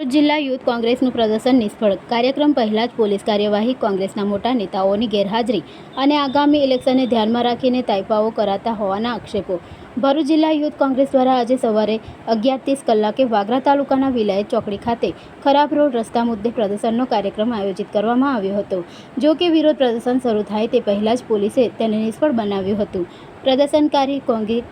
જિલ્લા યુથ કોંગ્રેસનું પ્રદર્શન નિષ્ફળ. કાર્યક્રમ પહેલા જ પોલીસ કાર્યવાહી કોંગ્રેસના મોટા નેતાઓની ગેરહાજરી અને આગામી ઇલેક્શનને ધ્યાનમાં રાખીને તાઇપાઓ કરાતા હોવાના આક્ષેપો. ભરૂચ જિલ્લા યુથ કોંગ્રેસ દ્વારા આજે સવારે અગિયાર ત્રીસ કલાકે વાગરા તાલુકાના વિલાયત ચોકડી ખાતે ખરાબ રોડ રસ્તા મુદ્દે પ્રદર્શનનો કાર્યક્રમ આયોજિત કરવામાં આવ્યો હતો. જો કે વિરોધ પ્રદર્શન શરૂ થાય તે પહેલાં જ પોલીસે તેને નિષ્ફળ બનાવ્યું હતું. પ્રદર્શનકારી કોંગ્રેસ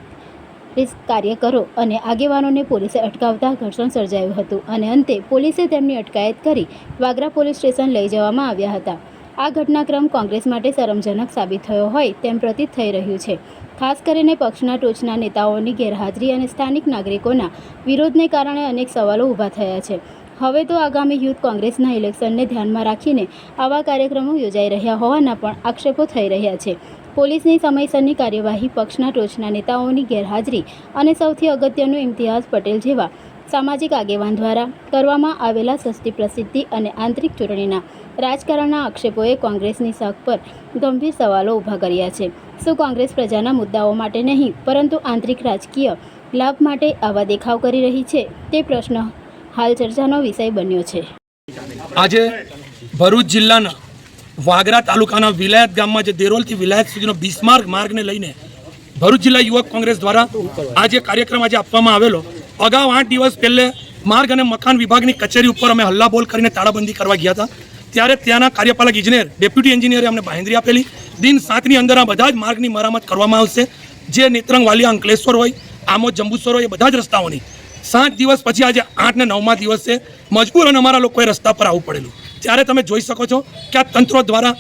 કાર્યકરો અને આગેવાનોને પોલીસે અટકાવતા ઘર્ષણ સર્જાયું હતું અને અંતે પોલીસે તેમની અટકાયત કરી વાગરા પોલીસ સ્ટેશન લઈ જવામાં આવ્યા હતા. આ ઘટનાક્રમ કોંગ્રેસ માટે શરમજનક સાબિત થયો હોય તેમ પ્રતીત થઈ રહ્યું છે. ખાસ કરીને પક્ષના ટોચના નેતાઓની ગેરહાજરી અને સ્થાનિક નાગરિકોના વિરોધને કારણે અનેક સવાલો ઊભા થયા છે. હવે તો આગામી યુથ કોંગ્રેસના ઇલેક્શનને ધ્યાનમાં રાખીને આવા કાર્યક્રમો યોજાઈ રહ્યા હોવાના પણ આક્ષેપો થઈ રહ્યા છે. પોલીસની સમયસરની કાર્યવાહી પક્ષના ટોચના નેતાઓની ગેરહાજરી અને સૌથી અગત્યનું ઇમ્તિયાઝ પટેલ જેવા સામાજિક આગેવાન દ્વારા કરવામાં આવેલા સસ્તી પ્રસિદ્ધિ અને આંતરિક ચૂંટણીના રાજકારણના આક્ષેપોએ કોંગ્રેસની શક પર ગંભીર સવાલો ઊભા કર્યા છે. શું કોંગ્રેસ પ્રજાના મુદ્દાઓ માટે નહીં, પરંતુ આંતરિક રાજકીય લાભ માટે આવા દેખાવ કરી રહી છે? તે પ્રશ્ન હાલ ચર્ચાનો વિષય બન્યો છે. આજે ભરૂચ જિલ્લાના વાગરા તાલુકાના વિલાયત ગામમાં જે દેરોલથી વિલાયત સુધીનો બિસ્માર્ક માર્ગને લઈને ભરૂચ જિલ્લા યુવક કોંગ્રેસ દ્વારા આ જે કાર્યક્રમ આજે આપવામાં આવેલો. અગાઉ આઠ દિવસ પહેલે માર્ગ અને મકાન વિભાગની કચેરી ઉપર અમે હલ્લાબોલ કરીને તાળાબંધી કરવા ગયા હતા. ત્યારે ત્યાંના કાર્યપાલક ઇજનેર, ડેપ્યુટી એન્જિનિયરે અમને બાહેંધરી આપેલી. દિન સાતની અંદર આ બધા જ માર્ગની મરામત કરવામાં આવશે. જે નેત્રંગ વાલિયા અંકલેશ્વર હોય, આમોદ જંબુસર હોય, એ બધા જ રસ્તાઓની. સાત દિવસ પછી આજે આઠ ને નવમા દિવસે મજબૂર અને અમારા લોકોએ રસ્તા પર આવવું પડેલું. ત્યારે તમે જોઈ શકો છો કે આ તંત્રો દ્વારા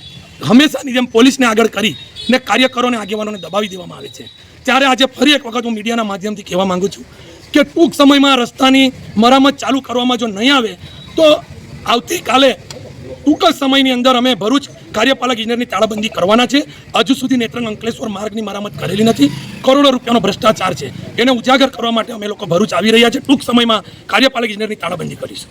હંમેશાની જેમ પોલીસને આગળ કરી ને કાર્યકરોને, આગેવાનોને દબાવી દેવામાં આવે છે. ત્યારે આજે ફરી એક વખત હું મીડિયાના માધ્યમથી કહેવા માગું છું કે ટૂંક સમયમાં રસ્તાની મરામત ચાલુ કરવામાં જો નહીં આવે, તો આવતીકાલે ટૂંક જ સમયની અંદર અમે ભરૂચ કાર્યપાલક ઇજનેરની તાળાબંધી કરવાના છે. હજુ સુધી નેત્રંગ અંકલેશ્વર માર્ગની મરામત કરેલી નથી. કરોડો રૂપિયાનો ભ્રષ્ટાચાર છે. એને ઉજાગર કરવા માટે અમે લોકો ભરૂચ આવી રહ્યા છે. ટૂંક સમયમાં કાર્યપાલક ઇજનેરની તાળાબંધી કરીશું.